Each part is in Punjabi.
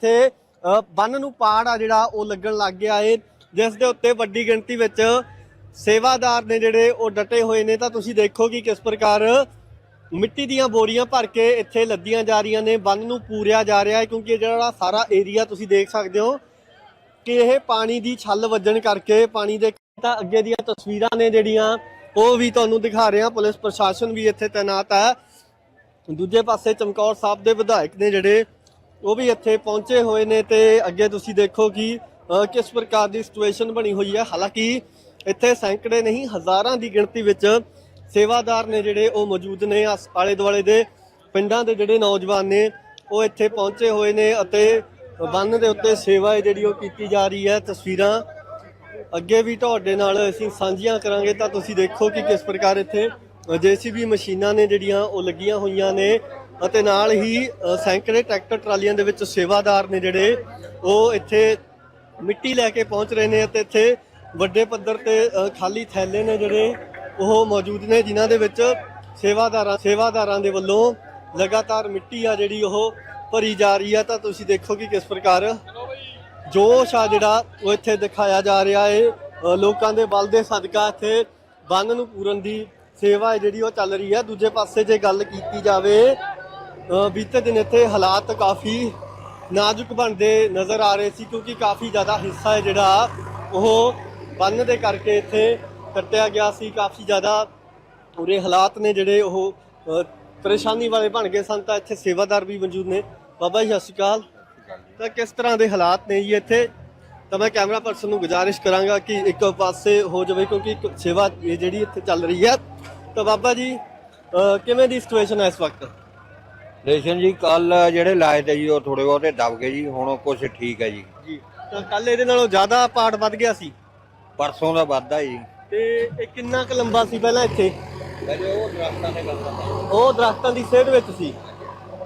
ਇੱਥੇ ਬੰਨ ਨੂੰ ਪਾੜ ਆ ਜਿਹੜਾ ਉਹ ਲੱਗਣ ਲੱਗ ਗਿਆ ਏ, ਜਿਸ ਦੇ ਉੱਤੇ ਵੱਡੀ ਗਿਣਤੀ ਵਿੱਚ ਸੇਵਾਦਾਰ ਨੇ ਜਿਹੜੇ ਉਹ ਡਟੇ ਹੋਏ ਨੇ। ਤਾਂ ਤੁਸੀਂ ਦੇਖੋ ਕਿ ਕਿਸ ਪ੍ਰਕਾਰ ਮਿੱਟੀ ਦੀਆਂ ਬੋਰੀਆਂ ਭਰ ਕੇ ਇੱਥੇ ਲੱਦੀਆਂ ਜਾ ਰਹੀਆਂ ਨੇ, ਬੰਨ ਨੂੰ ਪੂਰਿਆ ਜਾ ਰਿਹਾ ਹੈ ਕਿਉਂਕਿ ਜਿਹੜਾ ਸਾਰਾ ਏਰੀਆ ਤੁਸੀਂ ਦੇਖ ਸਕਦੇ ਹੋ ਕਿ ਇਹ ਪਾਣੀ ਦੀ ਛੱਲ ਵੱਜਣ ਕਰਕੇ ਪਾਣੀ ਦੇ ਤਾਂ ਅੱਗੇ ਦੀਆਂ ਤਸਵੀਰਾਂ ਨੇ ਜਿਹੜੀਆਂ, ਉਹ ਵੀ ਤੁਹਾਨੂੰ ਦਿਖਾ ਰਹੇ। ਹਾਂ ਪੁਲਿਸ ਪ੍ਰਸ਼ਾਸਨ ਵੀ ਇੱਥੇ ਤਾਇਨਾਤ ਹੈ। ਦੂਜੇ ਪਾਸੇ ਚਮਕੌਰ ਸਾਹਿਬ ਦੇ ਵਿਧਾਇਕ ਨੇ ਜਿਹੜੇ ਉਹ ਵੀ ਇੱਥੇ ਪਹੁੰਚੇ ਹੋਏ ਨੇ ਤੇ ਅੱਗੇ ਤੁਸੀਂ ਦੇਖੋ ਕਿ ਕਿਸ ਪ੍ਰਕਾਰ ਦੀ ਸਿਚੁਏਸ਼ਨ ਬਣੀ ਹੋਈ ਹੈ। ਹਾਲਾਂਕਿ ਇੱਥੇ ਸੈਂਕੜੇ ਨਹੀਂ, ਹਜ਼ਾਰਾਂ ਦੀ ਗਿਣਤੀ ਵਿੱਚ ਸੇਵਾਦਾਰ ਨੇ ਜਿਹੜੇ ਉਹ ਮੌਜੂਦ ਨੇ। ਆਸ- ਆਲੇ ਦੁਆਲੇ ਦੇ ਪਿੰਡਾਂ ਦੇ ਜਿਹੜੇ ਨੌਜਵਾਨ ਨੇ, ਉਹ ਇੱਥੇ ਪਹੁੰਚੇ ਹੋਏ ਨੇ ਅਤੇ ਬੰਨ ਦੇ ਉੱਤੇ ਸੇਵਾ ਹੈ ਜਿਹੜੀ ਉਹ ਕੀਤੀ ਜਾ ਰਹੀ ਹੈ। ਤਸਵੀਰਾਂ ਅੱਗੇ ਵੀ ਤੁਹਾਡੇ ਨਾਲ ਅਸੀਂ ਸਾਂਝੀਆਂ ਕਰਾਂਗੇ। ਤਾਂ ਤੁਸੀਂ ਦੇਖੋ ਕਿ ਕਿਸ ਪ੍ਰਕਾਰ ਇੱਥੇ ਜੀਸੀਬੀ ਮਸ਼ੀਨਾਂ ਨੇ ਜਿਹੜੀਆਂ ਉਹ ਲੱਗੀਆਂ ਹੋਈਆਂ ਨੇ। ਅਤੇ ਨਾਲ ਹੀ ਸੈਂਕੜੇ ਟਰੈਕਟਰ ਟਰਾਲੀਆਂ ਦੇ ਵਿੱਚ ਸੇਵਾਦਾਰ ਨੇ ਜਿਹੜੇ, ਉਹ ਇੱਥੇ ਮਿੱਟੀ ਲੈ ਕੇ ਪਹੁੰਚ ਰਹੇ ਨੇ ਅਤੇ ਇੱਥੇ ਵੱਡੇ ਪੱਧਰ ਤੇ ਖਾਲੀ ਥੈਲੇ ਨੇ ਜਿਹੜੇ, ਉਹ ਮੌਜੂਦ ਨੇ, ਜਿਨ੍ਹਾਂ ਦੇ ਵਿੱਚ ਸੇਵਾਦਾਰਾਂ ਸੇਵਾਦਾਰਾਂ ਦੇ ਵੱਲੋਂ ਲਗਾਤਾਰ ਮਿੱਟੀ ਆ ਜਿਹੜੀ ਉਹ ਭਰੀ ਜਾ ਰਹੀ ਆ। ਤਾਂ ਤੁਸੀਂ ਦੇਖੋ ਕਿ ਕਿਸ ਪ੍ਰਕਾਰ ਜੋਸ਼ ਆ ਜਿਹੜਾ, ਉਹ ਇੱਥੇ ਦਿਖਾਇਆ ਜਾ ਰਿਹਾ ਏ। ਲੋਕਾਂ ਦੇ ਬਲ ਦੇ ਸਦਕਾ ਇੱਥੇ ਬੰਨ ਨੂੰ ਪੂਰਨ ਦੀ ਸੇਵਾ ਹੈ ਜਿਹੜੀ ਉਹ ਚੱਲ ਰਹੀ ਹੈ ਦੂਜੇ ਪਾਸੇ ਜੇ ਗੱਲ ਕੀਤੀ ਜਾਵੇ ਬੀਤੇ ਦਿਨ ਇੱਥੇ ਹਾਲਾਤ ਕਾਫੀ ਨਾਜ਼ੁਕ ਬਣਦੇ ਨਜ਼ਰ ਆ ਰਹੇ ਸੀ ਕਿਉਂਕਿ ਕਾਫੀ ਜ਼ਿਆਦਾ ਹਿੱਸਾ ਹੈ ਜਿਹੜਾ ਉਹ ਬੰਨ ਦੇ ਕਰਕੇ ਇੱਥੇ ਕੱਟਿਆ ਗਿਆ ਸੀ। ਕਾਫੀ ਜ਼ਿਆਦਾ ਪੂਰੇ ਹਾਲਾਤ ਨੇ ਜਿਹੜੇ ਉਹ ਪਰੇਸ਼ਾਨੀ ਵਾਲੇ ਬਣ ਗਏ ਸਨ ਤਾਂ ਇੱਥੇ ਸੇਵਾਦਾਰ ਵੀ ਮੌਜੂਦ ਨੇ। ਬਾਬਾ ਜੀ, ਸਤਿ ਸ਼੍ਰੀ ਅਕਾਲ। ਤਾਂ ਕਿਸ ਤਰ੍ਹਾਂ ਦੇ ਹਾਲਾਤ ਨੇ ਜੀ ਇੱਥੇ? ਤਾਂ ਮੈਂ ਕੈਮਰਾ ਪਰਸਨ ਨੂੰ ਗੁਜ਼ਾਰਿਸ਼ ਕਰਾਂਗਾ ਕਿ ਇੱਕ ਪਾਸੇ ਹੋ ਜਾਵੇ ਕਿਉਂਕਿ ਇੱਕ ਸੇਵਾ ਜਿਹੜੀ ਇੱਥੇ ਚੱਲ ਰਹੀ ਹੈ। ਤਾਂ ਬਾਬਾ ਜੀ ਕਿਵੇਂ ਦੀ ਸਿਚੁਏਸ਼ਨ ਹੈ ਇਸ ਵਕਤ? ਰੇਸ਼ਨ ਜੀ ਕੱਲ ਜਿਹੜੇ ਲਾਏ ਤੇ ਜੀ ਉਹ ਥੋੜੇ ਬਹੁਤੇ ਦਬ ਗਏ ਜੀ ਹੁਣ ਕੁਝ ਠੀਕ ਹੈ ਜੀ। ਜੀ ਤਾਂ ਕੱਲ ਇਹਦੇ ਨਾਲੋਂ ਜ਼ਿਆਦਾ ਪਾੜ ਵੱਧ ਗਿਆ ਸੀ? ਪਰਸੋਂ ਦਾ ਵਾਧਾ ਜੀ। ਤੇ ਇਹ ਕਿੰਨਾ ਕੁ ਲੰਬਾ ਸੀ ਪਹਿਲਾਂ ਇੱਥੇ? ਪਹਿਲੇ ਉਹ ਦਰਖਤਾਂ ਦੇ ਗੱਲ ਉਹ ਦਰਖਤਾਂ ਦੀ ਸੇਧ ਵਿੱਚ ਸੀ।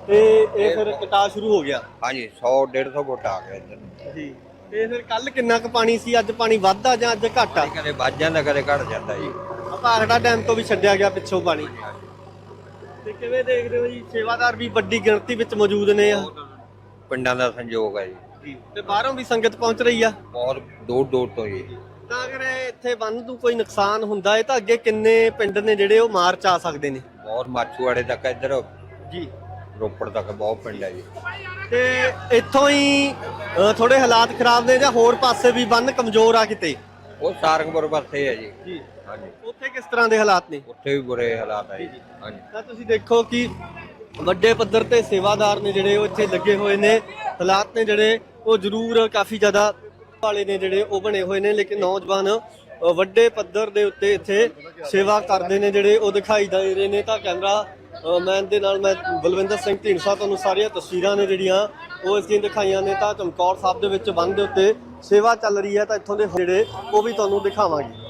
ਤੇ ਇਹ ਫਿਰ ਕਟਾ ਸ਼ੁਰੂ ਹੋ ਗਿਆ। ਹਾਂਜੀ 100 150 ਫੁੱਟ ਆ ਗਿਆ ਇੱਧਰ। ਜੀ ਤੇ ਫਿਰ ਕੱਲ ਕਿੰਨਾ ਕੁ ਪਾਣੀ ਸੀ? ਅੱਜ ਪਾਣੀ ਵੱਧਦਾ ਜਾਂ ਅੱਜ ਘਟ ਕਦੇ ਵੱਜ ਜਾਂਦਾ ਕਦੇ ਘਟ ਜਾਂਦਾ ਜੀ। ਭਾਖੜਾ ਡੈਮ ਤੋਂ ਵੀ ਛੱਡਿਆ ਗਿਆ ਪਿੱਛੋਂ ਪਾਣੀ। ਤੇ ਕਿਵੇਂ ਦੇਖਦੇ ਹੋ ਜੀ? ਸੇਵਾਦਾਰ ਵੀ ਵੱਡੀ ਗਿਣਤੀ ਵਿੱਚ ਮੌਜੂਦ ਨੇ ਆ। ਪਿੰਡਾਂ ਦਾ ਸੰਯੋਗ ਹੈ ਜੀ। ਤੇ ਬਾਹਰੋਂ ਵੀ ਸੰਗਤ ਪਹੁੰਚ ਰਹੀ ਆ? ਬਹੁਤ ਦੂਰ ਦੂਰ ਤੋਂ ਜੀ। ਤਾਂ ਅਗਰ ਇਹ ਇੱਥੇ ਬੰਨ ਤੋਂ ਕੋਈ ਨੁਕਸਾਨ ਹੁੰਦਾ ਹੈ ਤਾਂ ਅੱਗੇ ਕਿੰਨੇ ਪਿੰਡ ਨੇ ਜਿਹੜੇ ਉਹ ਮਾਰਚ ਆ ਸਕਦੇ ਨੇ? ਬਹੁਤ ਮਾਛੂਆੜੇ ਤੱਕ ਇੱਧਰ ਜੀ। ਰੋਪੜ ਤੱਕ ਬਹੁਤ ਪਿੰਡ ਹੈ ਜੀ। ਤੇ ਇੱਥੋਂ ਹੀ ਥੋੜੇ ਹਾਲਾਤ ਖਰਾਬ ਨੇ ਜਾਂ ਹੋਰ ਪਾਸੇ ਵੀ ਬੰਨ ਕਮਜ਼ੋਰ ਆ ਕਿਤੇ? ਉਹ ਸਾਰੰਗਪੁਰ ਪਾਸੇ ਹੈ ਜੀ। ਜੀ। ਹਾਂਜੀ। ਉੱਥੇ ਕਿਸ ਤਰ੍ਹਾਂ ਦੇ ਹਾਲਾਤ ਨੇ? ਉੱਥੇ ਵੀ ਬੁਰੇ ਹਾਲਾਤ ਹੈ ਜੀ। ਹਾਂਜੀ। ਤਾਂ ਤੁਸੀਂ ਦੇਖੋ ਕਿ ਵੱਡੇ ਪੱਧਰ ਤੇ ਸੇਵਾਦਾਰ ਨੇ ਜਿਹੜੇ ਉਹ ਇੱਥੇ ਲੱਗੇ ਹੋਏ ਨੇ। ਹਾਲਾਤ ਨੇ ਜਿਹੜੇ ਉਹ ਜ਼ਰੂਰ ਕਾਫੀ ਜ਼ਿਆਦਾ ਵਾਲੇ ਨੇ ਜਿਹੜੇ ਉਹ ਬਣੇ ਹੋਏ ਨੇ। ਲੇਕਿਨ ਨੌਜਵਾਨ ਵੱਡੇ ਪੱਧਰ ਦੇ ਉੱਤੇ ਇੱਥੇ ਸੇਵਾ ਕਰਦੇ ਨੇ ਜਿਹੜੇ ਉਹ ਦਿਖਾਈ ਦੇ ਰਹੇ ਨੇ। ਤਾਂ ਕੈਮਰਾ ਮੈਨ ਦੇ ਨਾਲ ਮੈਂ ਬਲਵਿੰਦਰ ਸਿੰਘ ਢੀਂਡਸਾ ਤੁਹਾਨੂੰ ਸਾਰੀਆਂ ਤਸਵੀਰਾਂ ਨੇ ਜਿਹੜੀਆਂ ਉਹ ਇਸ ਦਿਖਾਈਆਂ ਨੇ ਤਾਂ ਚਮਕੌਰ ਸਾਹਿਬ ਦੇ ਵਿੱਚ ਬੰਦ ਦੇ ਉੱਤੇ ਸੇਵਾ ਚੱਲ ਰਹੀ ਹੈ ਤਾਂ ਇੱਥੋਂ ਦੇ ਜਿਹੜੇ ਉਹ ਵੀ ਤੁਹਾਨੂੰ ਦਿਖਾਵਾਂਗੇ।